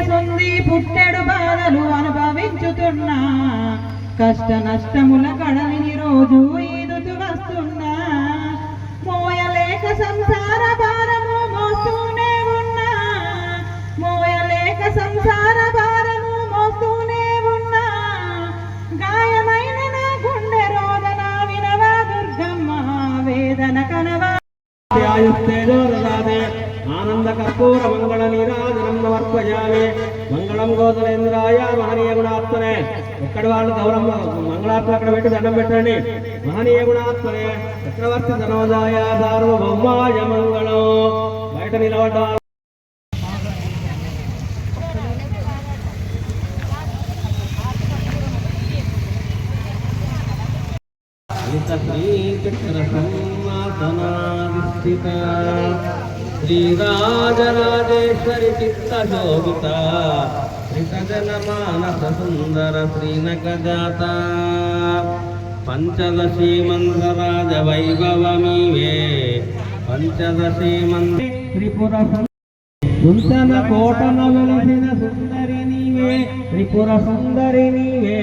మనసుంది పుట్టెడు బాధలు అనుభవించుతున్నా. కష్ట నష్టముల కడలిని రోజు ఈదుతూ వస్తున్నా. మోయలేక సంసార భారము మోస్తూనే ఉన్నా. మోయలేక సంసార భారము మోస్తూనే ఉన్నా. గాయమైన నా గుండె రోదన వినవా దుర్గమ్మ వేదన కనవా ఆయుస్తేజోరదాదే ఆనంద కర్పూర మంగళ నీరాజనం సమర్పయామి. మంగళం గోదరేంద్రాయ మహనీయ గుణాత్మనే. ఎక్కడ వాళ్ళు గౌరవం మంగళాత్మ అక్కడ పెట్టి దండం పెట్టండి. మహనీయ గుణాత్మనే. చక్రవర్తి ధనోదాయ సార్వభౌమాయ మంగళం. బయట నిలబడ్డ శ్రీచక్రసంవాసనాధిష్ఠిత శ్రీరాజరాజేశ్వరి చిత్తశోభిత శ్రీకజన మానస సుందర శ్రీనకజాత పంచదశీ మంత్రరాజ వైభవమీవే పంచదశీ మంత్రి త్రిపుర కుంతన కోటన వెలిసిన సుందరి నీవే త్రిపుర సుందరి నీవే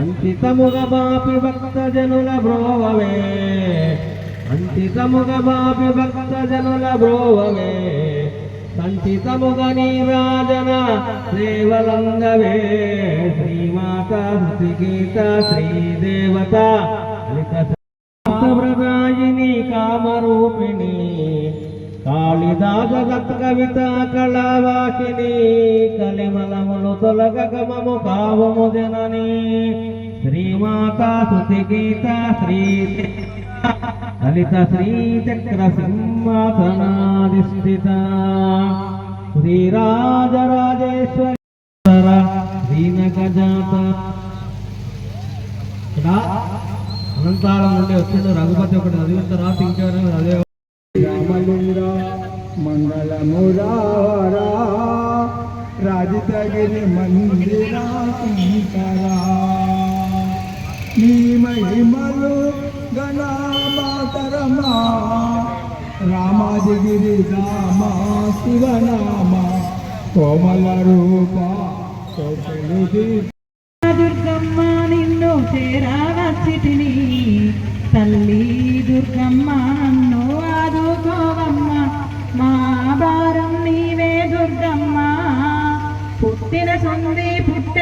అంకితముగ బాపి భక్త జనుల బ్రోవవే. అంకితముగ భక్త జనుల బ్రోవవే సంచితముగ నీరాజన దేవలంగవే శ్రీమాత శ్రీగీత శ్రీదేవత ప్రదాయిని కామరూపిణి కాళిదాస గత్ కవిత కళావాకిని కలిమలములు తొలగమము కావము జనని. శ్రీమాత శృతి గీత శ్రీ లలిత శ్రీచక్ర సింహాసనాధిష్ఠిత. శ్రీరాజరాజేశ్వర దీనగజాత ఇక్కడ అనంతారం నుండి వచ్చిండు రఘుపతి ఒకటి చదివిన తర్వాత ఇంకా అదే రామలింగ మంగళమురావరా రాజితగిరి మందిరా శంకరా. నీ మహిమలు గణమాతరమా? రామాజిగిరి రామ శివనామ? కోమల రూప దుర్గమ్మ నిన్ను చేరావచ్చితిని తల్లి దుర్గమ్మ నన్ను ఆదుకోవమ్మ. మా నీవే దుర్గమ్మ. పుట్టిన సంది పుట్టెడు